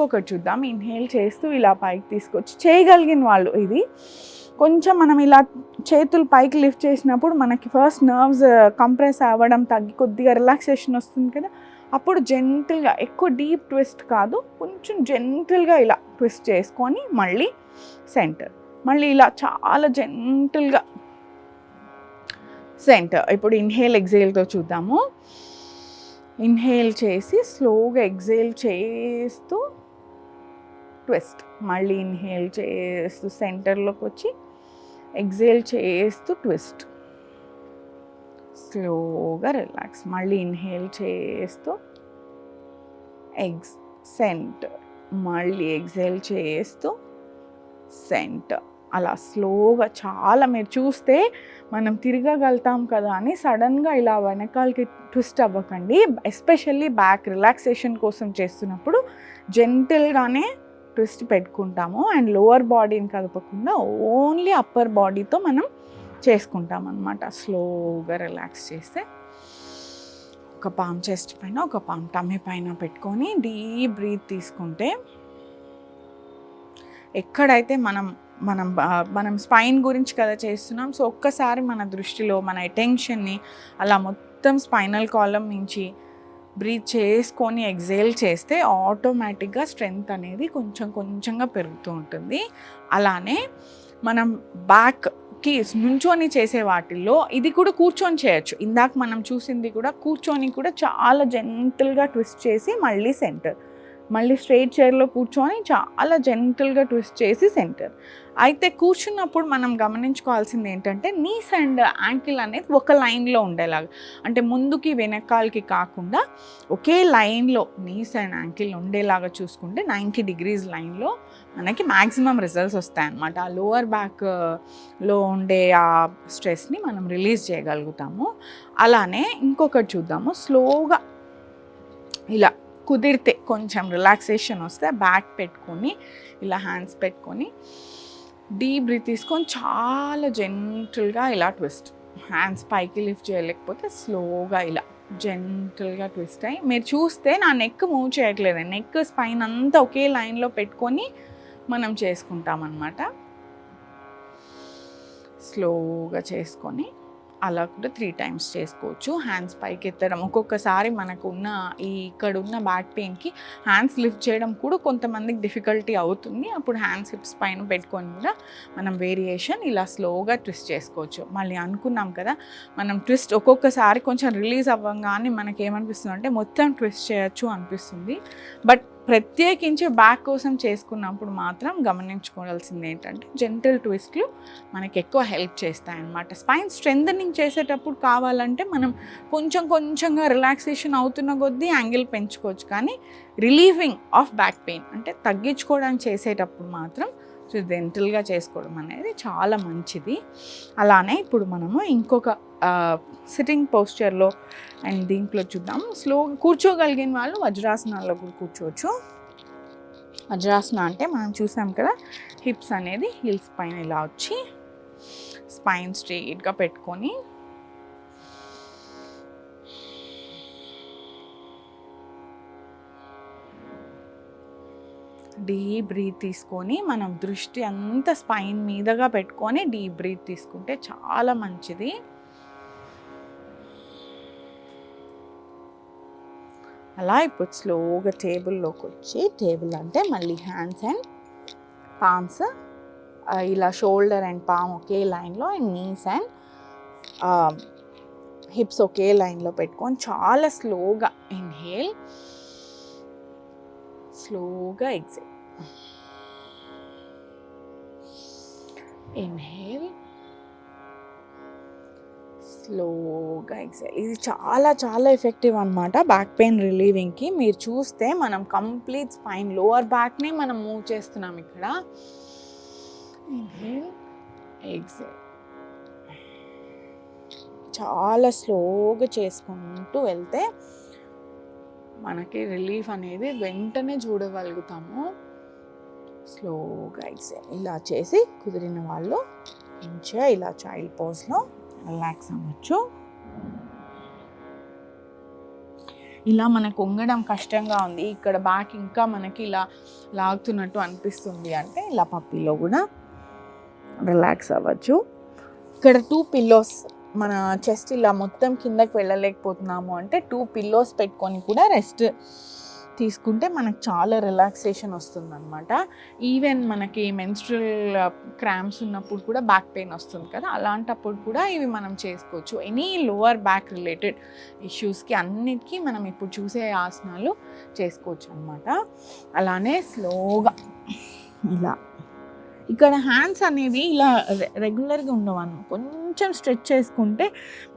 ఇంకొకటి చూద్దాం. ఇన్హేల్ చేస్తూ ఇలా పైకి తీసుకొచ్చి చేయగలిగిన వాళ్ళు ఇది. కొంచెం మనం ఇలా చేతులు పైకి లిఫ్ట్ చేసినప్పుడు మనకి ఫస్ట్ నర్వ్స్ కంప్రెస్ అవ్వడం తగ్గి కొద్దిగా రిలాక్సేషన్ వస్తుంది కదా. అప్పుడు జెంటిల్గా ఎక్కువ డీప్ ట్విస్ట్ కాదు కొంచెం జెంటిల్గా ఇలా ట్విస్ట్ చేసుకొని మళ్ళీ సెంటర్ మళ్ళీ ఇలా చాలా జెంటిల్గా సెంటర్ ఇప్పుడు ఇన్హేల్ ఎగ్జేల్తో చూద్దాము. ఇన్హేల్ చేసి స్లోగా ఎగ్జేల్ చేస్తూ ట్విస్ట్ మళ్ళీ ఇన్హేల్ చేస్తూ సెంటర్లోకి వచ్చి ఎగ్జేల్ చేస్తూ ట్విస్ట్ స్లోగా రిలాక్స్ మళ్ళీ ఇన్హేల్ చేస్తూ ఎగ్స్ సెంటర్ మళ్ళీ ఎగ్జేల్ చేస్తూ సెంటర్ అలా స్లోగా చాలా మీరు చూస్తే మనం తిరగగలుగుతాం కదా అని సడన్గా ఇలా వెనకాలకి ట్విస్ట్ అవ్వకండి. ఎస్పెషల్లీ బ్యాక్ రిలాక్సేషన్ కోసం చేస్తున్నప్పుడు జెంటిల్గానే ట్విస్ట్ పెట్టుకుంటాము. అండ్ లోవర్ బాడీని కదపకుండా ఓన్లీ అప్పర్ బాడీతో మనం చేసుకుంటాం అనమాట స్లోగా రిలాక్స్ చేస్తే ఒక పామ్ చెస్ట్ పైన ఒక పామ్ టమ్మి పైన పెట్టుకొని డీప్ బ్రీత్ తీసుకుంటే ఎక్కడైతే మనం మనం బా- మనం స్పైన్ గురించి కదా చేస్తున్నాం సో ఒక్కసారి మన దృష్టిలో మన అటెన్షన్ని అలా మొత్తం స్పైనల్ కాలం నుంచి బ్రీత్ చేసుకొని ఎగ్జేల్ చేస్తే ఆటోమేటిక్గా స్ట్రెంగ్త్ అనేది కొంచెం కొంచెంగా పెరుగుతూ ఉంటుంది. అలానే మనం బ్యాక్కి నుంచొని చేసే వాటిల్లో ఇది కూడా కూర్చొని చేయొచ్చు. ఇందాక మనం చూసింది కూడా కూర్చొని కూడా చాలా జెంటల్గా ట్విస్ట్ చేసి మళ్ళీ సెంటర్ మళ్ళీ స్ట్రైట్ చైర్లో కూర్చొని చాలా జెంటల్గా ట్విస్ట్ చేసి సెంటర్. అయితే కూర్చున్నప్పుడు మనం గమనించుకోవాల్సింది ఏంటంటే నీస్ అండ్ యాంకిల్ అనేది ఒక లైన్లో ఉండేలాగా. అంటే ముందుకి వెనకాలకి కాకుండా ఒకే లైన్లో నీస్ అండ్ యాంకిల్ ఉండేలాగా చూసుకుంటే నైంటీ డిగ్రీస్ లైన్లో మనకి మ్యాక్సిమం రిజల్ట్స్ వస్తాయన్నమాట. ఆ లోవర్ బ్యాక్లో ఉండే ఆ స్ట్రెస్ని మనం రిలీజ్ చేయగలుగుతాము. అలానే ఇంకొకటి చూద్దాము. స్లోగా ఇలా కుదిరితే కొంచెం రిలాక్సేషన్ వస్తే బ్యాక్ పెట్టుకొని ఇలా హ్యాండ్స్ పెట్టుకొని డీప్ బ్రీత్ తీసుకొని చాలా జెంటల్గా ఇలా ట్విస్ట్ హ్యాండ్స్ పైకి లిఫ్ట్ చేయలేకపోతే స్లోగా ఇలా జెంటల్గా ట్విస్ట్ అయ్యి మీరు చూస్తే నా నెక్ మూవ్ చేయట్లేదు. నెక్ స్పైన్ అంతా ఒకే లైన్లో పెట్టుకొని మనం చేసుకుంటామన్నమాట. స్లోగా చేసుకొని అలా కూడా త్రీ టైమ్స్ చేసుకోవచ్చు. హ్యాండ్స్ పైకి ఎత్తడం. ఒక్కొక్కసారి మనకు ఉన్న ఈ ఇక్కడ ఉన్న బ్యాక్ పెయిన్కి హ్యాండ్స్ లిఫ్ట్ చేయడం కూడా కొంతమందికి డిఫికల్టీ అవుతుంది. అప్పుడు హ్యాండ్స్ హిప్స్ పైన పెట్టుకొని కూడా మనం వేరియేషన్ ఇలా స్లోగా ట్విస్ట్ చేసుకోవచ్చు. మళ్ళీ అనుకున్నాం కదా మనం ట్విస్ట్ ఒక్కొక్కసారి కొంచెం రిలీజ్ అవ్వగానే మనకి ఏమనిపిస్తుంది అంటే మొత్తం ట్విస్ట్ చేయొచ్చు అనిపిస్తుంది. బట్ ప్రత్యేకించి బ్యాక్ కోసం చేసుకున్నప్పుడు మాత్రం గమనించుకోవాల్సింది ఏంటంటే జెంటల్ ట్విస్ట్లు మనకి ఎక్కువ హెల్ప్ చేస్తాయి అన్నమాట స్పైన్ స్ట్రెంథనింగ్ చేసేటప్పుడు కావాలంటే మనం కొంచెం కొంచెంగా రిలాక్సేషన్ అవుతున్న కొద్దీ యాంగిల్ పెంచుకోవచ్చు. కానీ రిలీవింగ్ ఆఫ్ బ్యాక్ పెయిన్ అంటే తగ్గించుకోవడానికి చేసేటప్పుడు మాత్రం జెంటల్గా చేసుకోవడం అనేది చాలా మంచిది. అలానే ఇప్పుడు మనము ఇంకొక సిట్టింగ్ పోస్చర్లో అండ్ దీంట్లో చూద్దాం. స్లో కూర్చోగలిగిన వాళ్ళు వజ్రాసనాల్లో కూడా కూర్చోవచ్చు. వజ్రాసన అంటే మనం చూసాం కదా హిప్స్ అనేది హిల్స్ పైన ఇలా వచ్చి స్పైన్ స్ట్రెయిట్గా పెట్టుకొని డీప్ బ్రీత్ తీసుకొని మనం దృష్టి అంతా స్పైన్ మీదగా పెట్టుకొని డీప్ బ్రీత్ తీసుకుంటే చాలా మంచిది. అలా ఇప్పుడు స్లోగా టేబుల్లోకి వచ్చి టేబుల్ అంటే మళ్ళీ హ్యాండ్స్ అండ్ పామ్స్ ఇలా షోల్డర్ అండ్ పామ్ ఒకే లైన్లో అండ్ నీస్ అండ్ హిప్స్ ఒకే లైన్లో పెట్టుకొని చాలా స్లోగా ఇన్హేల్ స్లోగా ఎగ్జిట్ ఇన్హేల్ స్లోగా ఎగ్జైల్ ఇది చాలా చాలా ఎఫెక్టివ్ అనమాట బ్యాక్ పెయిన్ రిలీవింగ్కి మీరు చూస్తే మనం కంప్లీట్ స్పైన్ లోవర్ బ్యాక్ని మనం మూవ్ చేస్తున్నాం ఇక్కడ. ఇన్హేల్ ఎగ్జైల్ చాలా స్లోగా చేసుకుంటూ వెళ్తే మనకి రిలీఫ్ అనేది వెంటనే చూడగలుగుతాము. స్లోగా ఎగ్జైల్ ఇలా చేసి కుదిరిన వాళ్ళు మంచిగా ఇలా చైల్డ్ పోజ్లో రిలాక్స్ అవ్వచ్చు. ఇలా మనకు వంగడం కష్టంగా ఉంది. ఇక్కడ బ్యాక్ ఇంకా మనకి ఇలా లాగుతున్నట్టు అనిపిస్తుంది అంటే ఇలా పప్పీలో కూడా రిలాక్స్ అవ్వచ్చు. ఇక్కడ టూ పిల్లోస్ మన చెస్ట్ ఇలా మొత్తం కిందకి వెళ్ళలేకపోతున్నాము అంటే టూ పిల్లోస్ పెట్టుకొని కూడా రెస్ట్ తీసుకుంటే మనకు చాలా రిలాక్సేషన్ వస్తుంది అనమాట ఈవెన్ మనకి మెన్స్ట్రల్ క్రామ్స్ uh, ఉన్నప్పుడు కూడా బ్యాక్ పెయిన్ వస్తుంది కదా అలాంటప్పుడు కూడా ఇవి మనం చేసుకోవచ్చు. ఎనీ లోవర్ బ్యాక్ రిలేటెడ్ ఇష్యూస్కి అన్నిటికీ మనం ఇప్పుడు చూసే ఆసనాలు చేసుకోవచ్చు అనమాట అలానే స్లోగా ఇలా. ఇక్కడ హ్యాండ్స్ అనేవి ఇలా రెగ్యులర్గా ఉండవాను. కొంచెం స్ట్రెచ్ చేసుకుంటే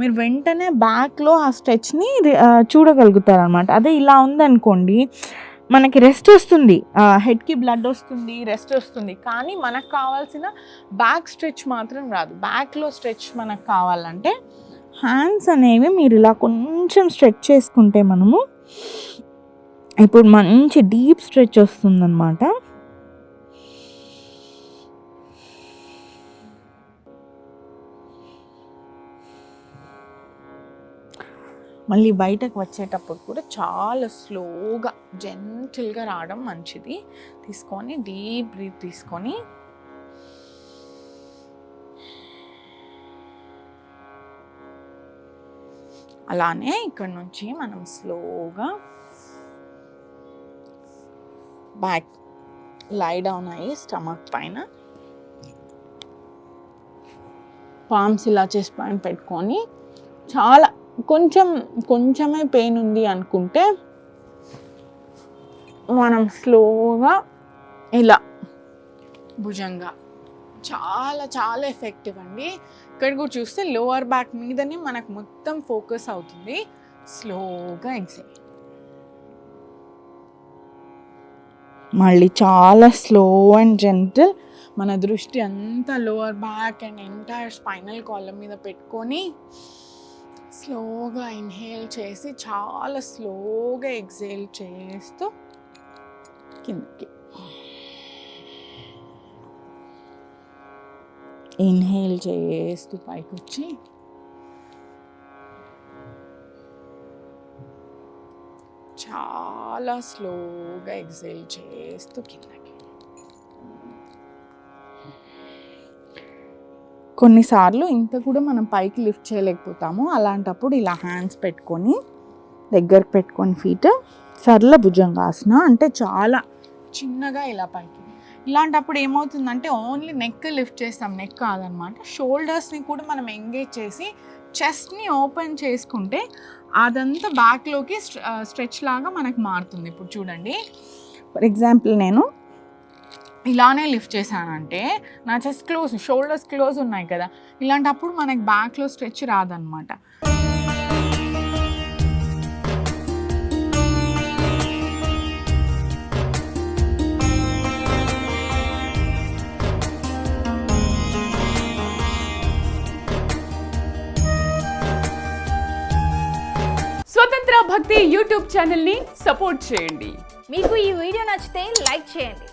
మీరు వెంటనే బ్యాక్లో ఆ స్ట్రెచ్ని చూడగలుగుతారనమాట అదే ఇలా ఉందనుకోండి మనకి రెస్ట్ వస్తుంది. హెడ్కి బ్లడ్ వస్తుంది రెస్ట్ వస్తుంది. కానీ మనకు కావాల్సిన బ్యాక్ స్ట్రెచ్ మాత్రం రాదు. బ్యాక్లో స్ట్రెచ్ మనకు కావాలంటే హ్యాండ్స్ అనేవి మీరు ఇలా కొంచెం స్ట్రెచ్ చేసుకుంటే మనము ఇప్పుడు మంచి డీప్ స్ట్రెచ్ వస్తుందన్నమాట. మళ్ళీ బయటకు వచ్చేటప్పుడు కూడా చాలా స్లోగా జెంటిల్గా రావడం మంచిది. తీసుకొని డీప్ బ్రీత్ తీసుకొని. అలానే ఇక్కడ నుంచి మనం స్లోగా బ్యాక్ లై డౌన్ అయ్యి స్టమక్ పైన పామ్స్ ఇలా చేసి పైన పెట్టుకొని చాలా కొంచెం కొంచెమే పెయిన్ ఉంది అనుకుంటే మనం స్లోగా ఇలా భుజంగా. చాలా చాలా ఎఫెక్టివ్ అండి. ఇక్కడ కూడా చూస్తే లోవర్ బ్యాక్ మీదనే మనకు మొత్తం ఫోకస్ అవుతుంది. స్లోగా ఎగ్జైల్ మళ్ళీ చాలా స్లో అండ్ జెంటిల్ మన దృష్టి అంతా lower back and entire spinal column మీద పెట్టుకొని స్లోగా ఇన్హేల్ చేసి చాలా స్లోగా ఎగ్జేల్ చేస్తూ కిందకి. ఇన్హేల్ చేస్తూ పైకి వచ్చి చాలా స్లోగా ఎగ్జేల్ చేస్తూ కిందకి. కొన్నిసార్లు ఇంత కూడా మనం పైకి లిఫ్ట్ చేయలేకపోతాము. అలాంటప్పుడు ఇలా హ్యాండ్స్ పెట్టుకొని దగ్గరకు పెట్టుకొని ఫీట్ సరళ భుజంగాసన అంటే చాలా చిన్నగా ఇలా పైకి. ఇలాంటప్పుడు ఏమవుతుందంటే ఓన్లీ నెక్ లిఫ్ట్ చేస్తాం. నెక్ కాదనమాట. షోల్డర్స్ని కూడా మనం ఎంగేజ్ చేసి చెస్ట్ని ఓపెన్ చేసుకుంటే అదంతా బ్యాక్లోకి స్ట్రెచ్ లాగా మనకు మారుతుంది. ఇప్పుడు చూడండి. ఫర్ ఎగ్జాంపుల్ నేను ఇలానే లిఫ్ట్ చేశానంటే నా చెస్ట్ క్లోజ్ షోల్డర్స్ క్లోజ్ ఉన్నాయి కదా. ఇలాంటప్పుడు మనకి బ్యాక్లో స్ట్రెచ్ రాదనమాట స్వతంత్ర భక్తి యూట్యూబ్ ఛానల్ని సపోర్ట్ చేయండి. మీకు ఈ వీడియో నచ్చితే లైక్ చేయండి.